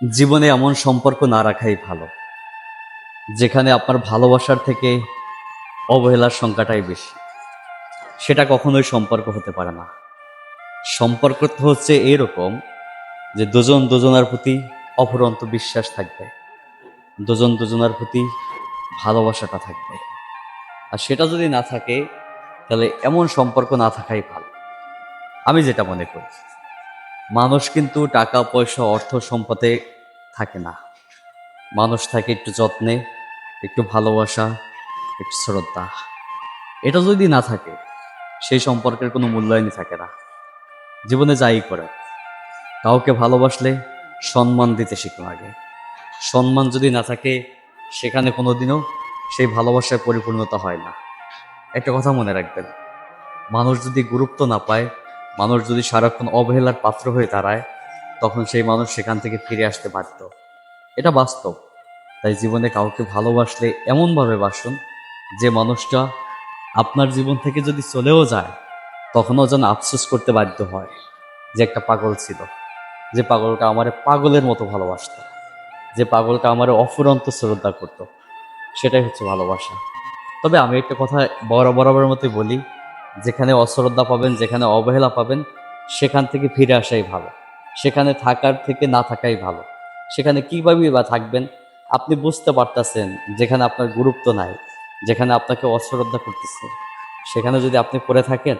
জীবনে এমন সম্পর্ক না রাখাই ভালো, যেখানে আপনার ভালোবাসার থেকে অবহেলার সংখ্যাটাই বেশি। সেটা কখনোই সম্পর্ক হতে পারে না। সম্পর্ক তো হচ্ছে এরকম যে দুজন দুজনার প্রতি অফুরন্ত বিশ্বাস থাকবে, দুজন দুজনার প্রতি ভালোবাসাটা থাকবে। আর সেটা যদি না থাকে, তাহলে এমন সম্পর্ক না থাকাই ভালো। আমি যেটা মনে করি। মানুষ কিন্তু টাকা, পয়সা, অর্থ সম্পদে থাকে না। মানুষ থাকে একটু যত্নে, একটু ভালোবাসা, একটু শ্রদ্ধা। এটা যদি না থাকে, সেই সম্পর্কের কোনো মূল্যায়নই থাকে না। জীবনে যাই করে, কাউকে ভালোবাসলে সম্মান দিতে শিখুন আগে। সম্মান যদি না থাকে, সেখানে কোনোদিনও সেই ভালোবাসার পরিপূর্ণতা হয় না। একটা কথা মনে রাখবেন, মানুষ যদি গুরুত্ব না পায় মানুষ যদি সারাক্ষণ অবহেলার পাত্র হয়ে দাঁড়ায়, তখন সেই মানুষ সেখান থেকে ফিরে আসতে বাধ্য। এটা বাস্তব। তাই জীবনে কাউকে ভালোবাসলে এমনভাবে বাসুন যে মানুষটা আপনার জীবন থেকে যদি চলেও যায়, তখনও যেন আফসোস করতে বাধ্য হয় যে একটা পাগল ছিল। যে পাগলটা আমারে পাগলের মতো ভালোবাসত। যে পাগলটা আমারে অফুরন্ত শ্রদ্ধা করত। সেটাই হচ্ছে ভালোবাসা। তবে আমি একটা কথা বড় বরাবরের মতোই বলি যেখানে অশ্রদ্ধা পাবেন, যেখানে অবহেলা পাবেন, সেখান থেকে ফিরে আসাই ভালো। সেখানে থাকার থেকে না থাকাই ভালো। সেখানে কীভাবে বা থাকবেন? আপনি বুঝতে পারতেছেন যেখানে আপনার গুরুত্ব নাই, যেখানে আপনাকে অশ্রদ্ধা করতেছে। সেখানে যদি আপনি পড়ে থাকেন,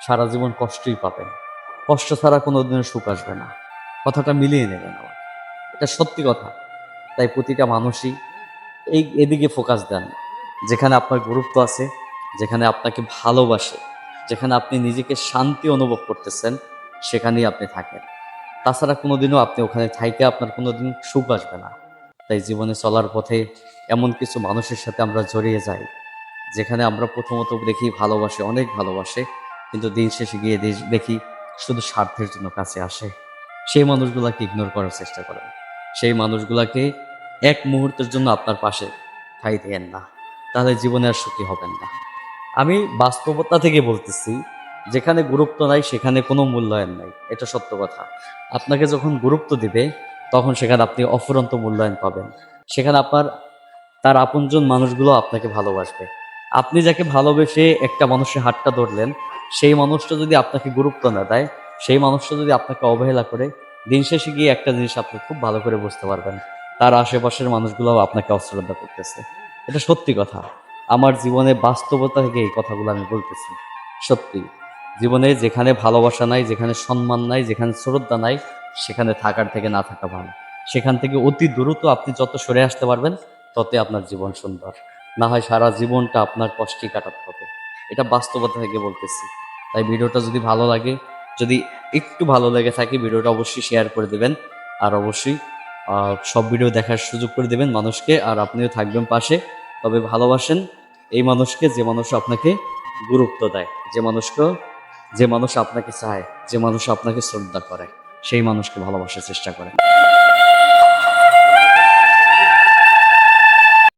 সারা জীবন কষ্টই পাবেন। কষ্ট ছাড়া কোনো দিনের সুখ আসবে না। কথাটা মিলিয়ে নেবেন আমার এটা সত্যি কথা। তাই প্রতিটা মানুষই এই এদিকে ফোকাস দেন। যেখানে আপনার গুরুত্ব আছে, যেখানে আপনাকে ভালোবাসে যেখানে আপনি নিজেকে শান্তি অনুভব করতেছেন, সেখানেই আপনি থাকেন। তাছাড়া কোনোদিনও আপনি ওখানে থাইকে আপনার কোনোদিন সুখ আসবে না। তাই জীবনে চলার পথে এমন কিছু মানুষের সাথে আমরা জড়িয়ে যাই, যেখানে আমরা প্রথমত দেখি ভালোবাসে, অনেক ভালোবাসে, কিন্তু দিন শেষে গিয়ে দেখি শুধু স্বার্থের জন্য কাছে আসে। সেই মানুষগুলাকে ইগনোর করার চেষ্টা করেন। সেই মানুষগুলাকে এক মুহূর্তের জন্য আপনার পাশে ঠাই দেন না। তাহলে জীবনে আর সুখী হবেন না। আমি বাস্তবতা থেকে বলতেছি, যেখানে গুরুত্ব নাই, সেখানে কোনো মূল্যায়ন নাই। এটা সত্য কথা। আপনাকে যখন গুরুত্ব দিবে, তখন সেখানে আপনি অফুরন্ত মূল্যায়ন পাবেন। সেখানে আপনার, তার আপনজন মানুষগুলো আপনাকে ভালোবাসবে। আপনি যাকে ভালোবেসে একটা মানুষের হাতটা ধরলেন, সেই মানুষটা যদি আপনাকে গুরুত্ব না দেয়, সেই মানুষটা যদি আপনাকে অবহেলা করে, দিন শেষে গিয়ে একটা জিনিস আপনি খুব ভালো করে বুঝতে পারবেন। তার আশেপাশের মানুষগুলোও আপনাকে অশ্রদ্ধা করতেছে। এটা সত্যি কথা। আমার জীবনে বাস্তবতা থেকে এই কথাগুলো আমি বলতেছি। সত্যি, জীবনে যেখানে ভালোবাসা নাই, যেখানে সম্মান নাই, যেখানে শ্রদ্ধা নাই, সেখানে থাকার থেকে না থাকা ভালো। সেখান থেকে অতি দ্রুত আপনি যত সরে আসতে পারবেন, ততই আপনার জীবন সুন্দর। না হয় সারা জীবনটা আপনার কষ্টই কাটাতে হবে। এটা বাস্তবতা থেকে বলতেছি। তাই ভিডিওটা যদি ভালো লাগে, যদি একটু ভালো লেগে থাকে, ভিডিওটা অবশ্যই শেয়ার করে দেবেন। আর অবশ্যই সব ভিডিও দেখার সুযোগ করে দেবেন মানুষকে। আর আপনিও থাকবেন পাশে। তবে ভালোবাসেন এই মানুষকে যে মানুষ আপনাকে গুরুত্ব দেয়, যে মানুষকে, যে মানুষ আপনাকে চায়, যে মানুষ আপনাকে শ্রদ্ধা করে, সেই মানুষকে ভালোবাসার চেষ্টা করেন